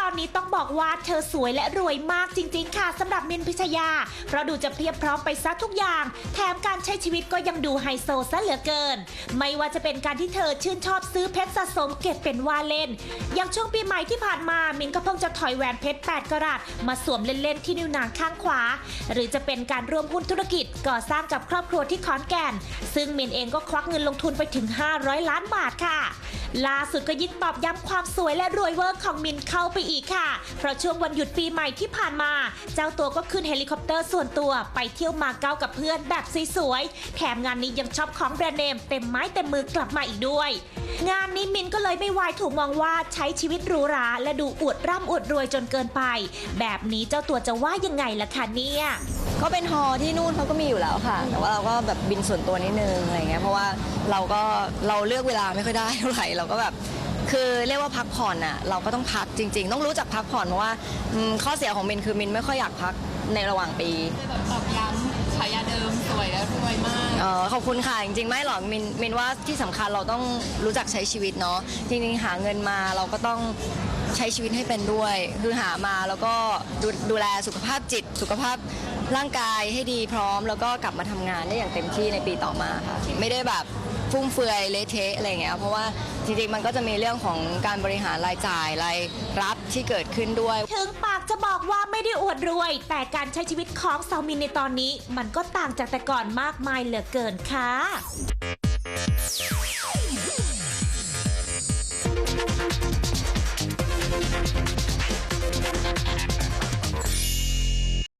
ตอนนี้ต้องบอกว่าเธอสวยและรวยมากจริง ๆ ค่ะสำหรับมินพิชยา เพราะดูจะเพียบพร้อมไปซะทุกอย่าง แถมการใช้ชีวิตก็ยังดูไฮโซซะเหลือเกิน ไม่ว่าจะเป็นการที่เธอชื่นชอบซื้อเพชรสะสมเก็บเป็นว่าเล่น อย่างช่วงปีใหม่ที่ผ่านมามินก็เพิ่งจะถอยแหวนเพชร 8กะรัตมาสวมเล่นๆที่นิ้วนางข้างขวา หรือจะเป็นการร่วมหุ้นธุรกิจก่อสร้างกับครอบครัวที่ขอนแก่น ซึ่งมินเองก็ควักเงินลงทุนไปถึง 500 ล้านบาทค่ะล่าสุดก็ยิ่งตอบย้ำความสวยและรวยเวอร์ของมินเข้าไปอีกค่ะ เพราะช่วงวันหยุดปีใหม่ที่ผ่านมา เจ้าตัวก็ขึ้นเฮลิคอปเตอร์ส่วนตัวไปเที่ยวมาเก๊ากับเพื่อนแบบสวยๆ แถมงานนี้ยังช็อปของแบรนด์เนมเต็มไม้เต็มมือกลับมาอีกด้วย งานนี้มินก็เลยไม่วายถูกมองว่าใช้ชีวิตหรูหราและดูอวดร่ำอวดรวยจนเกินไป แบบนี้เจ้าตัวจะว่ายังไงล่ะคะเนี่ย ก็เป็นฮอที่นู่นเขาก็มีอยู่แล้วค่ะ แต่ว่าเราก็แบบบินส่วนตัวนิดนึงอะไรเงี้ยเพราะว่าเราก็เราเลือกเวลาไม่ค่อยได้เท่าไหร่เราก็แบบคือเรียกว่าพักผ่อนอะเราก็ต้องพักจริง ๆ ต้องรู้จักพักผ่อนเพราะว่าอืมข้อเสียของมินคือมินไม่ค่อยอยากพัก ในระหว่างปีแบบตอบย้ำฉายาเดิมสวยและรวยมาก เออขอบคุณค่ะ จริงๆ ไม่หรอกมินมินว่าที่สำคัญเราต้องรู้จักใช้ชีวิตเนาะจริงๆ หาเงินมาเราก็ต้องใช้ชีวิตให้เป็นด้วย คือหามาแล้วก็ดูดูแลสุขภาพจิต สุขภาพร่างกายให้ดีพร้อม แล้วก็กลับมาทำงานได้อย่างเต็มที่ในปีต่อมาค่ะ ไม่ได้แบบฟุ่มเฟือยเละเทะอะไรอย่างเงี้ยเพราะว่าจริงๆ มันก็จะมีเรื่องของการบริหารรายจ่ายรายรับ ที่เกิดขึ้นด้วย ถึงปากจะบอกว่าไม่ได้อวดรวย แต่การใช้ชีวิตของสาวมินในตอนนี้ มันก็ต่างจากแต่ก่อนมากมายเหลือเกินค่ะ